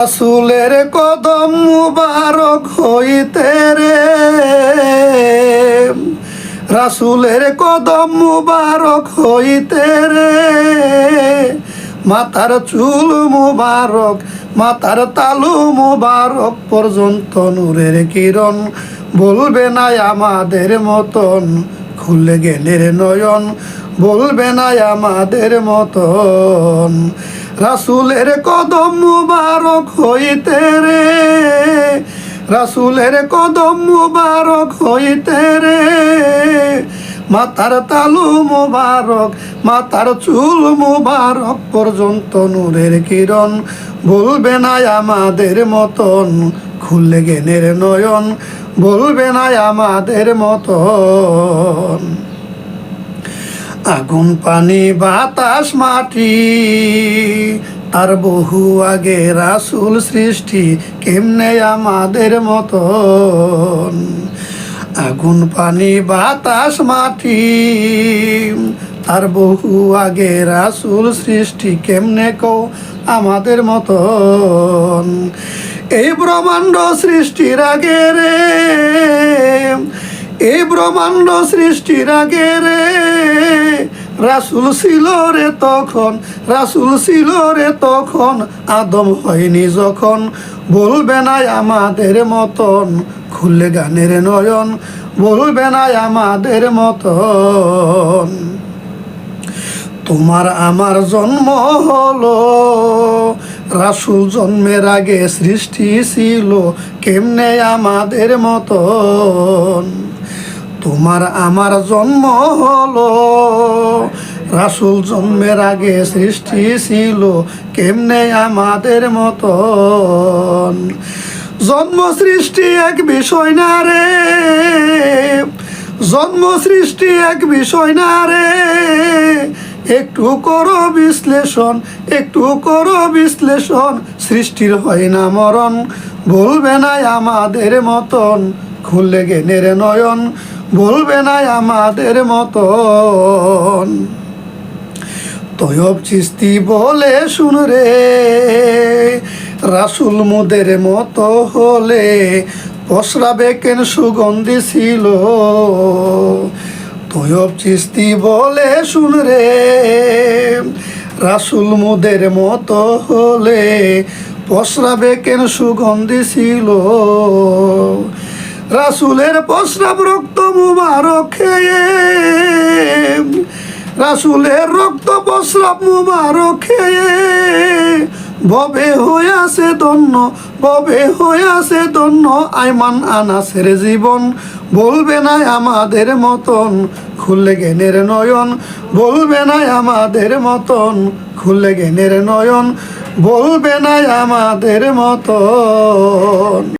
রাসুলের কদম মুবারক হইতে রে। রাসুলের কদম মুবারক হইতে রে। মাথার চুল মুবারক, মাথার তালু মুবারক পর্যন্ত নূরের কিরণ। বলবে না আমাদের মতন, খুলে গেলের নয়ন। বলবে না আমাদের মতন রাসুলের কদম মুবারক হইতে রে। রাসুলের কদম মুবারক হইতে রে। মাথার তালু মুবারক, মাথার চুল মুবারক পর্যন্ত নূরের কিরণ। বলবে না আমাদের মতন খুললে জ্ঞানের নয়ন বলবে না আমাদের মতন। আগুন, পানি, বাতাস, মাটি। তার বহু আগে রাসুল সৃষ্টি, কেমনে আমাদের মতন? আগুন, পানি, বাতাস, মাটি। তার বহু আগে রাসুল সৃষ্টি, কেমনে কো আমাদের মতন? এই ব্রহ্মাণ্ড সৃষ্টির আগে রে এই ব্রহ্মাণ্ড সৃষ্টির আগে রে। রাসুল ছিল রে তখন, রাসুল ছিল রে তখন, আদম হয়নি যখন। বলবে না আমাদের মতন, খুললে গানের নয়ন। বলবে না আমাদের মতন। তোমার আমার জন্ম হলো, রাসুল জন্মের আগে সৃষ্টি ছিল, কেমনে আমাদের মতন? তোমার আমার জন্ম হলো। রাসুল জন্মের আগে সৃষ্টি ছিল কেমনে আমাদের মতন? জন্ম সৃষ্টি এক বিষয় না রে। জন্ম সৃষ্টি এক বিষয় না রে। একটু করো বিশ্লেষণ, একটু করো বিশ্লেষণ, সৃষ্টির হয় না মরণ। বলবে না আমাদের মতন, খুললে জ্ঞানের নয়ন। বলবে না আমাদের মতন। তয়ব চিস্তি বলে, শুন রে, রাসুল মুদের মতো হলে পসরাবে কেন সুগন্ধি ছিল? তয়ব চিস্তি বলে, শুন রে, রাসুল মুদের মতো হলে পসরাবে কেন সুগন্ধি ছিল? রাসুলের পসরাব রক্ত মুবারক। রাসুলের রক্ত প্রস্রাব মুবারক। খেয়ে ববে হইয়াছে দন্য ববে হইয়াছে দন্য আইমান আনাসের জীবন। বলবে না আমাদের মতন, খুললে জ্ঞানের নয়ন। বলবে না আমাদের মতন, খুললে জ্ঞানের নয়ন। বলবে না আমাদের মতন।